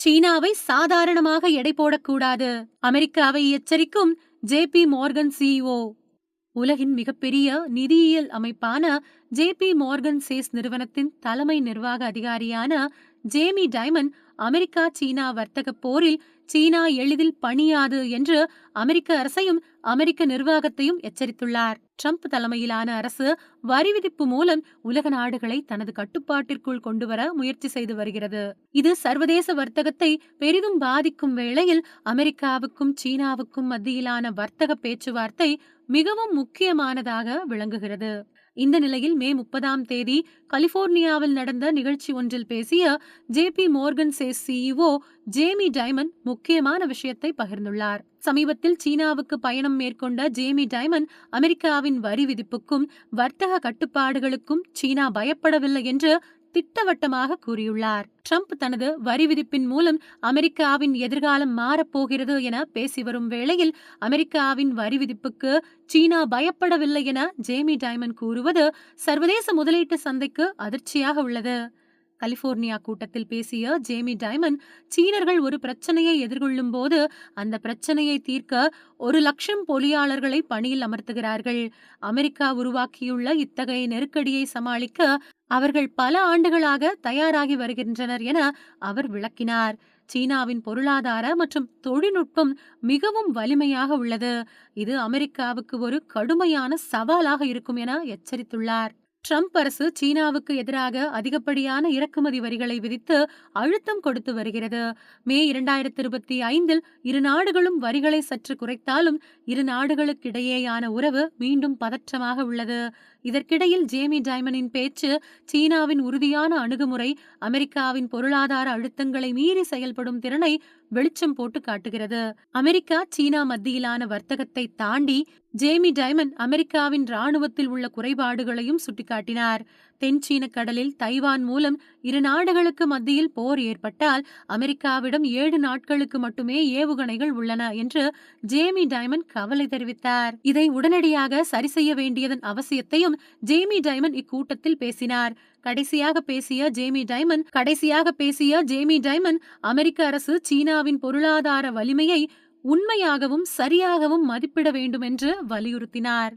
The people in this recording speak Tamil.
சீனாவை சாதாரணமாக எடை போடக்கூடாது. அமெரிக்காவை எச்சரிக்கும் ஜே பி மோர்கன் சிஇஓ. உலகின் மிகப்பெரிய நிதியியல் அமைப்பான ஜே பி மோர்கன் சேஸ் நிறுவனத்தின் தலைமை நிர்வாக அதிகாரியான ஜேமி டைமண்ட் அமெரிக்கா சீனா வர்த்தக போரில் சீனா எளிதில் பணியாது என்று அமெரிக்க அரசையும் அமெரிக்க நிர்வாகத்தையும் எச்சரித்துள்ளார். ட்ரம்ப் தலைமையிலான அரசு வரி விதிப்பு மூலம் உலக நாடுகளை தனது கட்டுப்பாட்டிற்குள் கொண்டுவர முயற்சி செய்து வருகிறது. இது சர்வதேச வர்த்தகத்தை பெரிதும் பாதிக்கும் வேளையில் அமெரிக்காவுக்கும் சீனாவுக்கும் மத்தியிலான வர்த்தக பேச்சுவார்த்தை மிகவும் முக்கியமானதாக விளங்குகிறது. இந்த நிலையில் மே முப்பதாம் தேதி கலிபோர்னியாவில் நடந்த நிகழ்ச்சி ஒன்றில் பேசிய J P Morgan Chase CEO Jamie Dimon முக்கியமான விஷயத்தை பகிர்ந்துள்ளார். சமீபத்தில் சீனாவுக்கு பயணம் மேற்கொண்ட ஜேமி டைமண்ட் அமெரிக்காவின் வரி விதிப்புக்கும் வர்த்தக கட்டுப்பாடுகளுக்கும் சீனா பயப்படவில்லை என்று திட்டவட்டமாக கூறியுள்ளார். ட்ரம்ப் தனது வரி விதிப்பின் மூலம் அமெரிக்காவின் எதிர்காலம் மாறப்போகிறது என பேசி வரும் வேளையில் அமெரிக்காவின் வரி விதிப்புக்கு சீனா பயப்படவில்லை என ஜேமி டைமண்ட் கூறுவது சர்வதேச முதலீட்டு சந்தைக்கு அதிர்ச்சியாக உள்ளது. கலிபோர்னியா கூட்டத்தில் பேசிய ஜேமி டைமண்ட் சீனர்கள் ஒரு பிரச்சனையை எதிர்கொள்ளும் போது அந்த பிரச்சனையை தீர்க்க ஒரு லட்சம் பொறியாளர்களை பணியில் அமர்த்துகிறார்கள். அமெரிக்கா உருவாக்கியுள்ள இத்தகைய நெருக்கடியை சமாளிக்க அவர்கள் பல ஆண்டுகளாக தயாராகி வருகின்றனர் என அவர் விளக்கினார். சீனாவின் பொருளாதார மற்றும் தொழில்நுட்பம் மிகவும் வலிமையாக உள்ளது. இது அமெரிக்காவுக்கு ஒரு கடுமையான சவாலாக இருக்கும் என எச்சரித்துள்ளார். ட்ரம்ப் அரசு சீனாவுக்கு எதிராக அதிகப்படியான இறக்குமதி வரிகளை விதித்து அழுத்தம் கொடுத்து வருகிறது. மே இரண்டாயிரத்தி இருபத்தி ஐந்தில் இரு நாடுகளும் வரிகளை சற்று குறைத்தாலும் இரு நாடுகளுக்கிடையேயான உறவு மீண்டும் பதற்றமாக உள்ளது. இதற்கிடையில் ஜேமி டைமனின் பேச்சு சீனாவின் உறுதியான அணுகுமுறை அமெரிக்காவின் பொருளாதார அழுத்தங்களை மீறி செயல்படும் திறனை வெளிச்சம் போட்டு காட்டுகிறது. அமெரிக்கா சீனா மத்தியிலான வர்த்தகத்தை தாண்டி ஜேமி டைமன் அமெரிக்காவின் ராணுவத்தில் உள்ள குறைபாடுகளையும் சுட்டிக்காட்டினார். தென் சீன கடலில் தைவான் மூலம் இரு நாடுகளுக்கு மத்தியில் போர் ஏற்பட்டால் அமெரிக்காவிடம் ஏழு நாட்களுக்கு மட்டுமே ஏவுகணைகள் உள்ளன என்று ஜேமி டைமன் கவலை தெரிவித்தார். இதை உடனடியாக சரி செய்ய வேண்டியதன் அவசியத்தையும் ஜேமி டைமன் இக்கூட்டத்தில் பேசினார். கடைசியாக பேசிய ஜேமி டைமன் கடைசியாக பேசிய ஜேமி டைமன் அமெரிக்க அரசு சீனாவின் பொருளாதார வலிமையை உண்மையாகவும் சரியாகவும் மதிப்பிட வேண்டும் என்று வலியுறுத்தினார்.